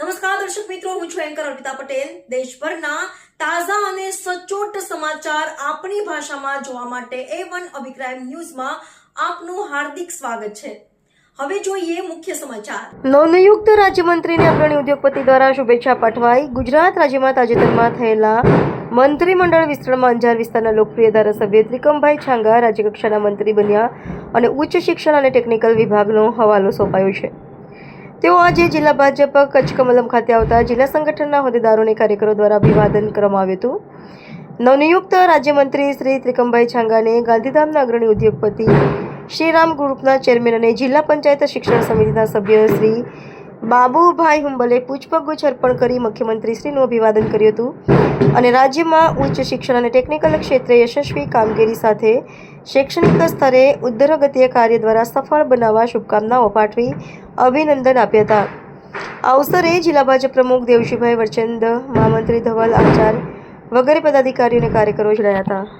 નમસ્કાર, દર્શક મિત્રો, હું છું એન્કર અર્પિતા પટેલ. દેશભરના તાજા અને સચોટ સમાચાર આપણી ભાષામાં જોવા માટે એ વન અભિક્રાઇમ ન્યૂઝમાં આપનું હાર્દિક સ્વાગત છે. હવે જોઈએ મુખ્ય સમાચાર. નવનિયુક્ત રાજ્યમંત્રીને અગ્રણી ઉદ્યોગપતિ દ્વારા શુભેચ્છા પાઠવાઈ. ગુજરાત રાજ્યમાં તાજેતરમાં થયેલા મંત્રીમંડળ વિસ્તરણમાં અંજાર વિસ્તારના લોકપ્રિય ધારાસભ્ય ત્રિકમભાઈ છાંગા રાજ્યકક્ષાના મંત્રી બન્યા અને ઉચ્ચ શિક્ષણ અને ટેકનિકલ વિભાગનો હવાલો સોંપાયો છે. તેઓ આજે જિલ્લા ભાજપ કચ્છ કમલમ ખાતે આવતા જિલ્લા સંગઠનના હોદ્દેદારોને કાર્યકરો દ્વારા અભિવાદન કરવામાં આવ્યું હતું. નવનિયુક્ત રાજ્યમંત્રી શ્રી ત્રિકમભાઈ છાંગાને ગાંધીધામના અગ્રણી ઉદ્યોગપતિ શ્રીરામ ગ્રુપના ચેરમેન અને જિલ્લા પંચાયત શિક્ષણ સમિતિના સભ્ય શ્રી બાબુભાઈ હુંબલે પુષ્પગુચ્છ અર્પણ કરી મુખ્યમંત્રીશ્રીનું અભિવાદન કર્યું હતું. અને રાજ્યમાં ઉચ્ચ શિક્ષણ અને ટેકનિકલ ક્ષેત્રે યશસ્વી કામગીરી સાથે શૈક્ષણિક સ્તરે ઉદ્ધરગતીય કાર્ય દ્વારા સફળ બનાવવા શુભકામનાઓ પાઠવી અભિનંદન આપ્યા હતા. આ અવસરે જિલ્લા ભાજપ પ્રમુખ દેવશીભાઈ વરચંદ, મહામંત્રી ધવલ, આચાર વગેરે પદાધિકારીઓ અને કાર્યકરો જોડાયા હતા.